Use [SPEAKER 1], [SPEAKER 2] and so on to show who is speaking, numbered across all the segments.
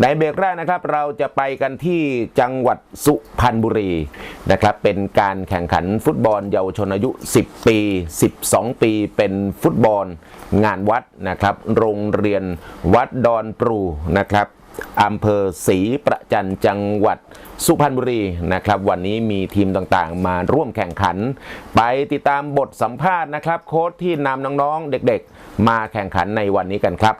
[SPEAKER 1] ในเบรกแรกนะครับเราจะไปกันที่จังหวัดสุพรรณบุรีนะครับเป็นการแข่งขันฟุตบอลเยาวชนอายุ 10 ปี 12 ปี เป็นฟุตบอลงานวัดนะครับโรงเรียนวัดดอนปรูนะครับอำเภอศรีประจันจังหวัดสุพรรณบุรีนะครับ วันนี้มีทีมต่างๆ มาร่วมแข่งขัน ไปติดตามบทสัมภาษณ์นะครับ โค้ชที่นำน้องๆเด็กๆ มาแข่งขันในวันนี้กันครับ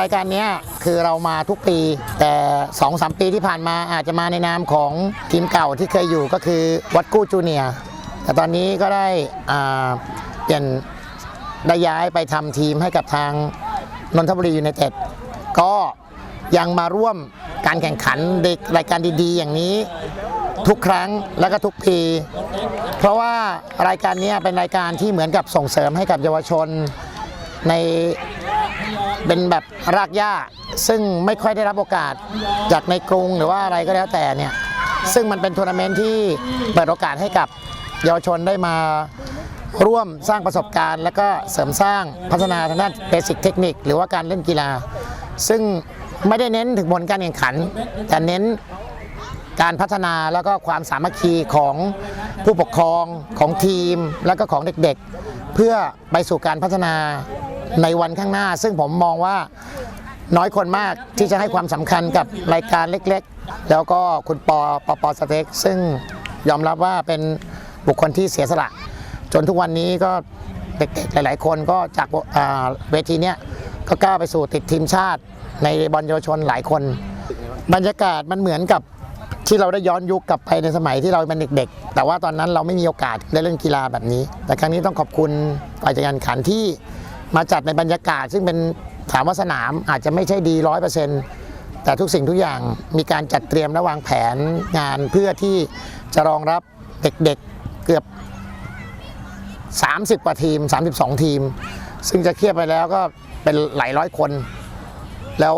[SPEAKER 2] รายการนี้คือเรามาทุกปี แต่2อสปีที่ผ่านมาอาจจะมาในนามของทีมเก่าที่เคยอยู่ก็คือวัดกู้จูเนียแต่ตอนนี้ก็ได้เปลี่ยนได้ย้ายไปทำทีมให้กับทางนนทบุรียูไนเต็ดก็ยังมาร่วมการแข่งขันเด็กรายการดีๆ อย่างนี้ทุกครั้งและก็ทุกปี เพราะว่ารายการนี้เป็นรายการที่เหมือนกับส่งเสริมให้กับเยาวชนใน เป็นแบบรากหญ้า ซึ่งไม่ค่อยได้รับโอกาสจากในกรุงหรือว่าอะไรก็แล้วแต่เนี่ยซึ่งมันเป็นทัวร์นาเมนต์ที่เปิดโอกาสให้กับเยาวชนได้มาร่วมสร้างประสบการณ์ แล้วก็เสริมสร้างพัฒนาทางด้านเบสิกเทคนิคหรือว่าการเล่นกีฬา ซึ่งไม่ได้เน้นถึงผลการแข่งขัน แต่เน้นการพัฒนาแล้วก็ความสามัคคีของผู้ปกครองของทีม แล้วก็ของเด็กๆ เพื่อไปสู่การพัฒนา ในวันข้างหน้า ซึ่งผมมองว่าน้อยคนมากที่จะให้ความสำคัญกับรายการเล็กๆ แล้วก็คุณปอปอปอสเต็กซึ่งยอมรับว่าเป็นบุคคลที่เสียสละ จนทุกวันนี้ก็เด็กๆหลาย ๆ คนก็จากาเวทีเนี้ยก็ก้าวไปสู่ติดทีมชาติในบอลเยาวชนหลายคน บรรยากาศมันเหมือนกับที่เราได้ย้อนยุคกลับไปในสมัยที่เราเป็นเด็กๆ แต่ว่าตอนนั้นเราไม่มีโอกาสได้เล่นกีฬาแบบนี้ แต่ครั้งนี้ต้องขอบคุณฝ่ายจัดการขันที่ มาจัดในบรรยากาศ ซึ่งเป็นถามว่าสนามอาจจะไม่ใช่ดีร้อยเปอร์เซ็นต์แต่ทุกสิ่งทุกอย่างมีการจัดเตรียมและวางแผนงานเพื่อที่จะรองรับเด็กๆเกือบ 30กว่าทีม 32 ทีม ซึ่งจะเคลียบไปแล้วก็เป็นหลายร้อยคน แล้ว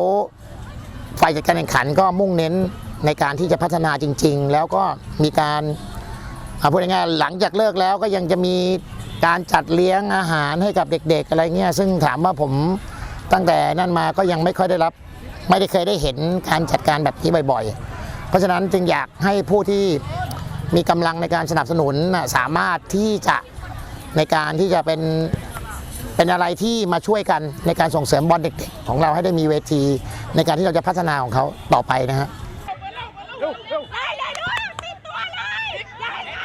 [SPEAKER 2] ฝ่ายจัดการแข่งขันก็มุ่งเน้นในการที่จะพัฒนาจริง ๆ แล้วก็มีการเอาพูดง่ายๆหลังจากเลิกแล้วก็ยังจะมี การจัดเลี้ยงอาหารให้กับเด็กๆอะไรเงี้ยซึ่งถามว่าผมตั้งแต่นั่นมาก็ยังไม่ค่อยได้รับ ไม่ได้เคยได้เห็นการจัดการแบบนี้บ่อยๆ เพราะฉะนั้นจึงอยากให้ผู้ที่มีกำลังในการสนับสนุนสามารถที่จะในการที่จะเป็นเป็นอะไรที่มาช่วยกันในการส่งเสริมบอลเด็กๆ ของเราให้ได้มีเวทีในการที่เราจะพัฒนาของเขาต่อไปนะฮะ
[SPEAKER 3] ไล่เลยลูกติดตัวเลยอย่านะ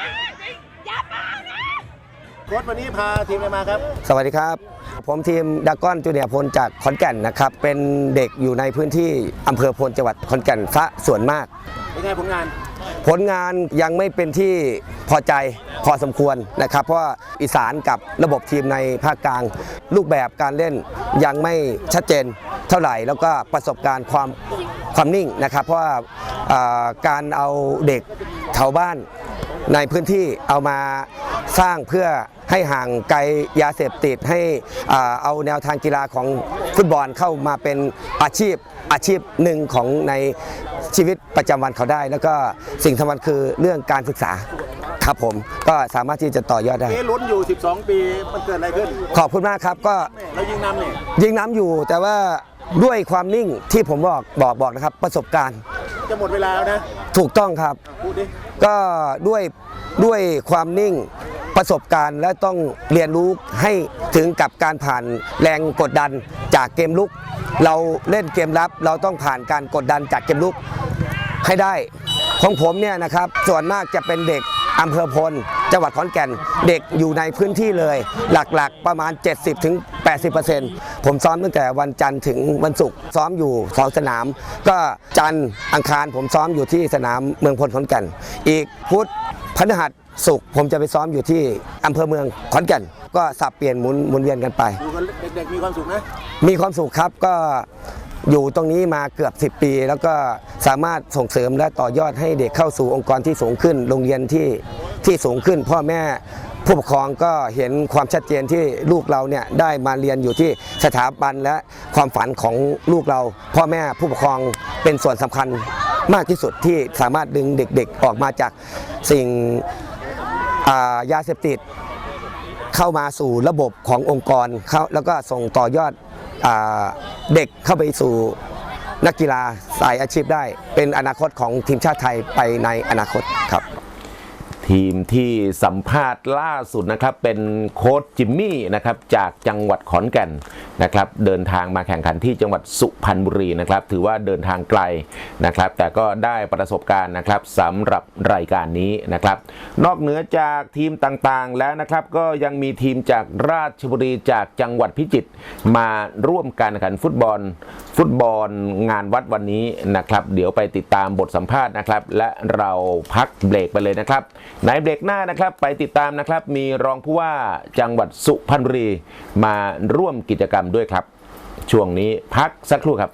[SPEAKER 3] อย่าเปล่านะ
[SPEAKER 4] โค้ชวันนี้พาทีมอะไรมาครับ
[SPEAKER 5] สวัสดีครับ ผมทีมดากอนจูเนียร์พลจากขอนแก่นนะครับ เป็นเด็กอยู่ในพื้นที่อำเภอพลจังหวัดขอนแก่นซะส่วนมาก
[SPEAKER 4] เป็นไงผลงาน
[SPEAKER 5] ผลงานยังไม่เป็นที่พอใจพอสมควรนะครับ เพราะว่าอีสานกับระบบทีมในภาคกลาง รูปแบบการเล่นยังไม่ชัดเจนเท่าไหร่ แล้วก็ประสบการณ์ความความนิ่งนะครับ เพราะว่าอ่าการเอาเด็กแถวบ้านในพื้นที่เอามาสร้างเพื่อ ให้ห่างไกลยาเสพติดให้เอาแนวทางกีฬาของฟุตบอลเข้ามาเป็นอาชีพอาชีพหนึ่งของในชีวิตประจำวันเขาได้ แล้วก็สิ่งสำคัญคือเรื่องการศึกษาครับผมก็สามารถที่จะต่อยอดได้
[SPEAKER 4] เอ๊ะลุ้นอยู่ 12 ปีมันเกิดอะไรขึ้น
[SPEAKER 5] ขอบคุณมากครับก็
[SPEAKER 4] เรายิงน้ำเนี่ย
[SPEAKER 5] ยิงน้ำอยู่แต่ว่าด้วยความนิ่งที่ผมบอกบอกบอกนะครับประสบการณ์
[SPEAKER 4] จะหมดเวลาแล้วนะ
[SPEAKER 5] ถูกต้องครับ
[SPEAKER 4] พูดดิ
[SPEAKER 5] ก็ด้วยด้วยความนิ่ง ประสบการณ์และต้องเรียนรู้ให้ถึงกับการผ่านแรงกดดันจากเกมลุก เราเล่นเกมรับ เราต้องผ่านการกดดันจากเกมลุกให้ได้ ของผมเนี่ยนะครับส่วนมากจะเป็นเด็กอำเภอพล จังหวัดขอนแก่น เด็กอยู่ในพื้นที่เลย หลักๆประมาณ 70-80%ถึง80%ผมซ้อมตั้งแต่วันจันทร์ถึงวันศุกร์ซ้อมอยู่สองสนาม ก็จันทร์อังคารผมซ้อมอยู่ที่สนามเมืองพลขอนแก่น อีกพุธพฤหัส ศุกร์ผมจะไปซ้อมอยู่ที่อำเภอเมืองขอนแก่น ก็สับเปลี่ยนหมุนหมุนเวียนกันไป
[SPEAKER 4] ดูกันเด็กๆมีความสุขนะ
[SPEAKER 5] มีความสุขครับก็อยู่ตรงนี้มาเกือบ 10 ปี แล้วก็สามารถส่งเสริมและต่อยอดให้เด็กเข้าสู่องค์กรที่สูงขึ้น โรงเรียนที่ที่สูงขึ้น พ่อแม่ผู้ปกครองก็เห็นความชัดเจนที่ลูกเราเนี่ยได้มาเรียนอยู่ที่สถาบันและความฝันของลูกเรา พ่อแม่ผู้ปกครองเป็นส่วนสำคัญมากที่สุดที่สามารถดึงเด็กๆออกมาจากสิ่งอ่า ยาเสพติดเข้ามาสู่ระบบขององค์กรเขาแล้วก็ส่งต่อยอดอเด็กเข้าไปสู่นักกีฬาสายอาชีพได้ เป็นอนาคตของทีมชาติไทยไปในอนาคตครับ
[SPEAKER 1] ทีมที่สัมภาษณ์ล่าสุดนะครับ เป็นโค้ชจิมมี่นะครับจากจังหวัดขอนแก่นนะครับ เดินทางมาแข่งขันที่จังหวัดสุพรรณบุรีนะครับ ถือว่าเดินทางไกลนะครับ แต่ก็ได้ประสบการณ์นะครับสำหรับรายการนี้นะครับ นอกเหนือจากทีมต่างๆแล้วนะครับก็ยังมีทีมจากราชบุรีจากจังหวัดพิจิตรมาร่วมการแข่งขันฟุตบอล ฟุตบอลงานวัดวันนี้นะครับ เดี๋ยวไปติดตามบทสัมภาษณ์นะครับ และเราพักเบรกไปเลยนะครับในเบรกหน้านะครับไปติดตามนะครับมีรองผู้ว่าจังหวัดสุพรรณบุรีมาร่วมกิจกรรมด้วยครับ ช่วงนี้พักสักครู่ครับ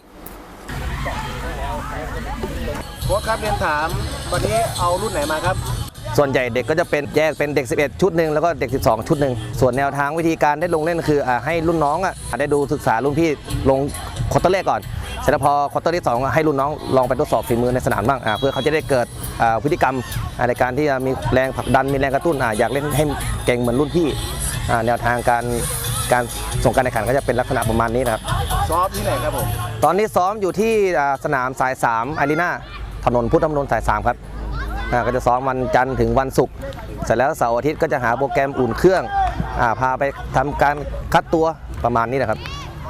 [SPEAKER 4] หัวครับเรียนถามวันนี้เอารุ่นไหนมาครับ
[SPEAKER 6] ส่วนใหญ่เด็กก็จะเป็นแยกเป็นเด็ก 11 ชุดหนึ่งแล้วก็เด็ก 12 ชุดหนึ่งส่วนแนวทางวิธีการได้ลงเล่นคืออ่าให้รุ่นน้องอะได้ดูศึกษารุ่นพี่ลงควอเตอร์แรกก่อนเสร็จแล้วพอควอเตอร์ที่สองอะให้รุ่นน้องลองไปทดสอบฝีมือในสนามบ้างอ่าเพื่อเขาจะได้เกิดอ่าพฤติกรรมอ่าในการที่จะมีแรงผลักดันมีแรงกระตุ้นอ่าอยากเล่นให้เก่งเหมือนรุ่นพี่อ่าแนวทางการการส่งการแข่งขันก็จะเป็นลักษณะประมาณนี้นะครับ
[SPEAKER 4] ซ้อมที่ไหนครับผม
[SPEAKER 6] ตอนนี้ซ้อมอยู่ที่อ่าสนามสาย3อารีนาถนนพุทธมณฑลสาย3ครับอ่า ก็จะซ้อมวันจันทร์ถึงวันศุกร์เสร็จแล้วเสาร์อาทิตย์ก็จะหาโปรแกรมอุ่นเครื่องอาพาไปทำการคัดตัวประมาณนี้นะครับ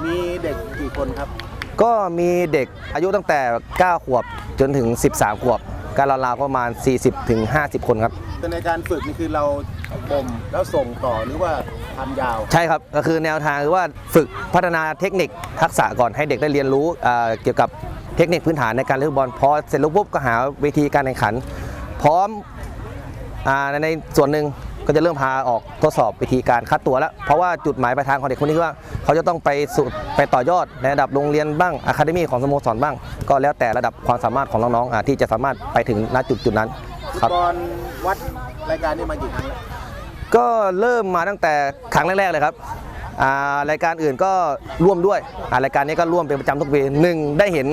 [SPEAKER 4] มีเด็กกี่คนครับ
[SPEAKER 6] ก็มีเด็กอายุตั้งแต่ 9 ขวบจนถึง 13 ขวบการราวๆก็ประมาณ 40ถึง50คนครับ
[SPEAKER 4] แต่ในการฝึกนี่คือเราบ่มแล้วส่งต่อหรือว่าทำยาว
[SPEAKER 6] ใช่ครับก็คือแนวทางคือว่าฝึกพัฒนาเทคนิคทักษะก่อนให้เด็กได้เรียนรู้อ่าเกี่ยวกับเทคนิคพื้นฐานในการเล่นฟุตบอลพอเสร็จแล้วปุ๊บก็หาเวทีการแข่งขัน พร้อมอ่าในส่วนหนึ่งก็จะเริ่มพาออกทดสอบวิธีการคัดตัวแล้ว เพราะว่าจุดหมายปลายทางของเด็กคนนี้คือว่า เขาจะต้องไปสู่ไปต่อยอดในระดับโรงเรียนบ้างอะคาเดมี่ของสโมสรบ้าง ก็แล้วแต่ระดับความสามารถของน้องๆอ่าที่จะสามารถไปถึงณจุดจุดๆนั้น
[SPEAKER 4] ฟุ
[SPEAKER 6] ครั
[SPEAKER 4] ต
[SPEAKER 6] บ
[SPEAKER 4] บอลวัดรายการนี้มากี่ครั้งแล้ว
[SPEAKER 6] ก็เริ่มมาตั้งแต่ครั้งแรกๆเลยครับอ่ารายการอื่นก็ร่วมด้วยอ่ารายการนี้ก็ร่วมเป็นประจำทุกปีหนึ่งได้เห็น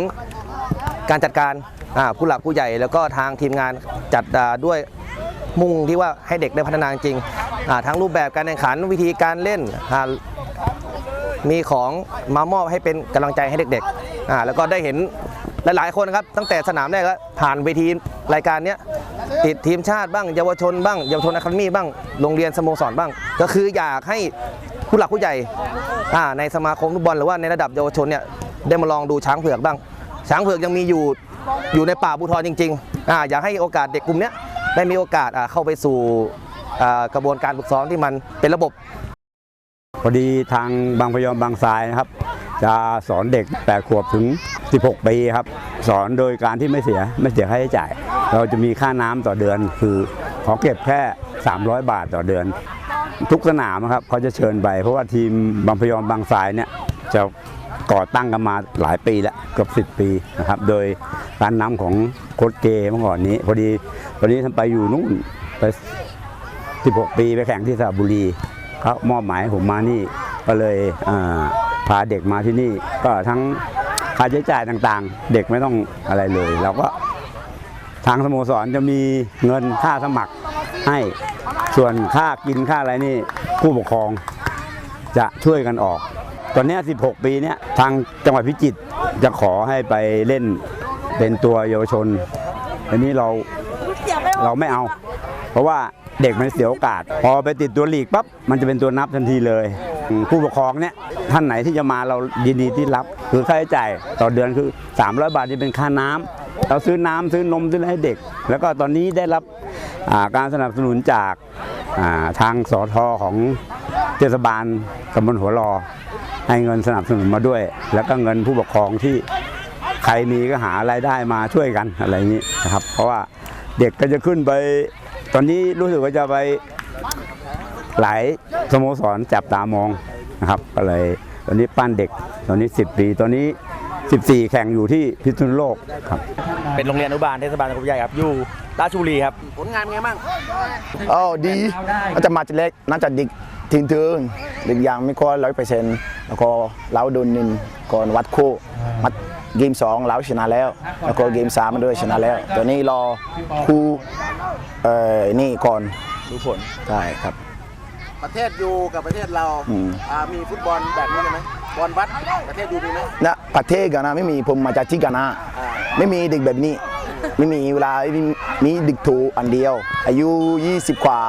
[SPEAKER 6] การจัดการอ่า ผู้หลักผู้ใหญ่แล้วก็ทางทีมงานจัดด้วยมุ่งที่ว่าให้เด็กได้พัฒนาจริงทั้งรูปแบบการแข่งขันวิธีการเล่นมีของมามอบให้เป็นกำลังใจให้เด็กๆแล้วก็ได้เห็นหลายๆคนนะครับตั้งแต่สนามแรกก็ผ่านเวทีรายการนี้ติดทีมชาติบ้าง เยาวชนบ้างเยาวชนอะคาเดมี่บ้างโรงเรียนสโมสรบ้าง ก็คืออยากให้ผู้หลักผู้ใหญ่ในสมาคมฟุตบอลหรือว่าในระดับเยาวชนเนี่ยได้มาลองดูช้างเผือกบ้าง ช้างเผือกยังมีอยู่ อยู่ในป่าบูทรจริงๆอ่าอยากให้โอกาสเด็กกลุ่มนี้ได้มีโอกาสเข้าไปสู่กระบวนการฝึกซ้อมที่มันเป็นระบบ
[SPEAKER 7] พอดีทางบางพยอมบางทรายนะครับ จะสอนเด็ก8ขวบถึง 16 ปีครับ สอนโดยการที่ไม่เสียไม่เสียค่าใช้จ่าย เราจะมีค่าน้ำต่อเดือน คือขอเก็บแค่ 300 บาทต่อเดือน ทุกสนามครับเขาจะเชิญไป เพราะว่าทีมบางพยอมบางทรายเนี่ยจะก่อตั้งกันมาหลายปีแล้วเกือบ10 ปีนะครับ โดย การนำของโค้ชเกเมื่อก่อนนี้ พอดีตอนนี้ท่านไปอยู่นู่นไป16ปีไปแข่งที่สระบุรีเขามอบหมายผมมานี่ก็เลยพาเด็กมาที่นี่ ก็ทั้งค่าใช้จ่ายต่างๆ เด็กไม่ต้องอะไรเลยเราก็ทางสโมสรจะมีเงินค่าสมัครให้ส่วนค่ากินค่าอะไรนี่ผู้ปกครองจะช่วยกันออก ตอนนี้ 16 ปีเนี้ยทางจังหวัดพิจิตรจะขอให้ไปเล่น เป็นตัวเยาวชนอันนี้เราเราไม่เอา เพราะว่าเด็กมันเสียโอกาส พอไปติดตัวหลีกปั๊บมันจะเป็นตัวนับทันทีเลย ผู้ปกครองเนี่ยท่านไหนที่จะมาเรายินดีที่รับ คือค่าใช้จ่ายต่อเดือนคือ 300 บาทที่เป็นค่าน้ำเราซื้อน้ำซื้อนมซื้ออะไรให้เด็ก แล้วก็ตอนนี้ได้รับาการสนับสนุนจากาทางสอทอของเทศบาลตำบลหัวรอให้เงินสนับสนุนมาด้วย แล้วก็เงินผู้ปกครองที่ ใครมีก็หารายได้มาช่วยกันอะไรอย่างนี้นะครับ เพราะว่าเด็กก็จะขึ้นไป ตอนนี้รู้สึกว่าจะไปหลายสโมสรจับตามองนะครับก็เลยตอนนี้ปั้นเด็กตอนนี้ 10 ปีตอนนี้ 14 แข่งอยู่ที่พิษณุโลกครับ
[SPEAKER 8] เป็นโรงเรียนอนุบาลเทศบาลตะกุใหญ่ครับอยู่ราชบุรีครับ
[SPEAKER 4] ผลงานไงบ้าง
[SPEAKER 9] อ๋อดีอาจจะมาจะเล็กน่าจะดิกทิ้งถึงเด็กอย่างไม่ค่อยร้อยเปอร์เซ็นต์แล้วก็เราโดนนินก่อนวัดคู่มัด เกมสองเราชนะแล้ว แล้วก็เกมสามมันด้วยชนะแล้ว ตอนนี้รอคู่เอ่อนี่ก่อน
[SPEAKER 8] รู้ผล
[SPEAKER 9] ใช่ครับ
[SPEAKER 4] ประเทศอยู่กับประเทศเรา
[SPEAKER 9] อืม
[SPEAKER 4] อ่ามีฟุตบอลแบบนี้เลยไหมบอลวัดประเทศดูมีไหม
[SPEAKER 9] นะประเทศกานาไม่มีผมมาจากที่กานาไม่มีเด็กแบบนี้ ไม่มีเวลามีเด็กถูอันเดียว อายุ 20 กว่า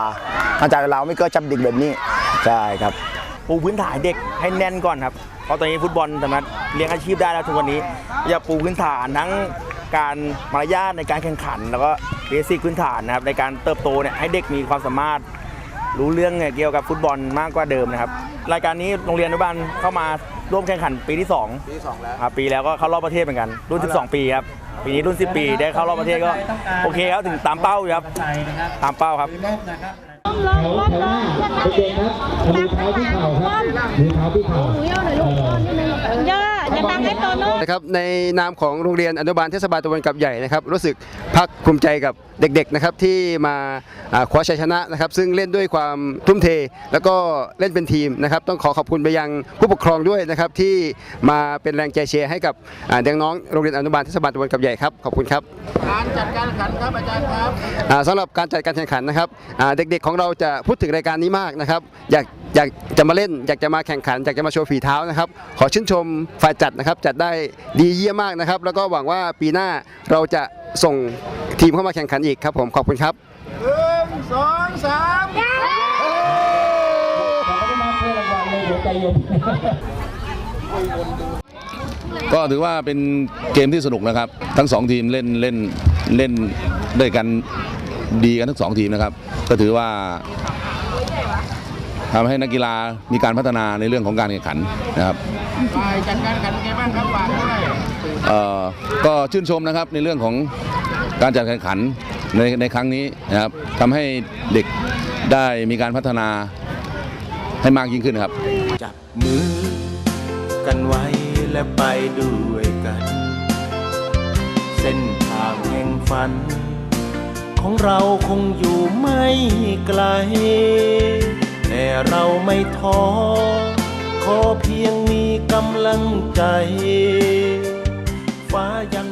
[SPEAKER 9] มาจากเราไม่ก็จับเด็กแบบนี้ใช่ครับ
[SPEAKER 8] ปูพื้นฐานเด็กให้แน่นก่อนครับ เพราะตอนนี้ฟุตบอลสามารถเลี้ยงอาชีพได้แล้วทุกวันนี้อย่าปูพื้นฐานทั้งการมารยาทในการแข่งขัน แล้วก็เบสิกพื้นฐานนะครับในการเติบโตเนี่ยให้เด็กมีความสามารถรู้เรื่องเนี่ยเกี่ยวกับฟุตบอลมากกว่าเดิมนะครับรายการนี้โรงเรียนอนุบาลเข้ามาร่วมแข่งขันปีที่2
[SPEAKER 4] ปีที่สองแล้ว
[SPEAKER 8] อ่าปีแล้วก็เข้ารอบประเทศเหมือนกัน รุ่น 12 ปีครับปีนี้รุ่น 10 ปีได้เข้ารอบประเทศก็โอเคครับถึงตามเป้าอยู่ครับตามเป้าครับ
[SPEAKER 3] ล้มล้มล้มล้มเด็กครับมือเท้าที่เข่าครับมือเท้าที่เข่าหนูย่อหน่อยลูกย่อนิดนึง ย่ออย่าบังให้โตโน่
[SPEAKER 10] นะครับในนามของโรงเรียนอนุบาลเทศบาลตะวันกับใหญ่นะครับรู้สึกภาคภูมิใจกับเด็กๆนะครับที่มาอ่าคว้าชัยชนะนะครับ ซึ่งเล่นด้วยความทุ่มเท แล้วก็เล่นเป็นทีมนะครับ ต้องขอขอบคุณไปยังผู้ปกครองด้วยนะครับที่มาเป็นแรงใจเชียร์ให้กับอ่าเด็กน้องโรงเรียนอนุบาลเทศบาลตะวันกับใหญ่ครับขอบคุณครับ
[SPEAKER 4] การจัดการแข่งขันครับอาจารย์ครับ
[SPEAKER 10] อ่าสำหรับการจัดการแข่งขันนะครับอ่าเด็กๆของเราจะพูดถึงรายการนี้มากนะครับ อยาก อยากจะมาเล่น อยากจะมาแข่งขัน อยากจะมาโชว์ฝีเท้านะครับ ขอชื่นชมฝ่ายจัดนะครับ จัดได้ดีเยี่ยมมากนะครับ แล้วก็หวังว่าปีหน้าเราจะส่งทีมเข้ามาแข่งขันอีกครับผม ขอบคุณครับ
[SPEAKER 4] หนึ่งสองสาม
[SPEAKER 11] ก็ถือว่าเป็นเกมที่สนุกนะครับ ทั้งสองทีมเล่นเล่นเล่นด้วยกันดีกันทั้งสองทีมนะครับ ก็ถือว่า ทำให้นักกีฬามีการพัฒนาในเรื่องของการแข่งขันนะครับ
[SPEAKER 4] ฝ่ายจัดการแข่งขันเป็นไงบ้างครับฝากด้วย
[SPEAKER 11] เอ่อก็ชื่นชมนะครับในเรื่องของการจัดแข่งขันในในครั้งนี้นะครับทำให้เด็กได้มีการพัฒนาให้มากยิ่งขึ้นครับ
[SPEAKER 12] จับมือกันไว้และไปด้วยกัน เส้นทางแห่งฝัน ของเราคงอยู่ไม่ไกล แต่เราไม่ท้อ ขอเพียงมีกำลังใจ ฟ้ายัง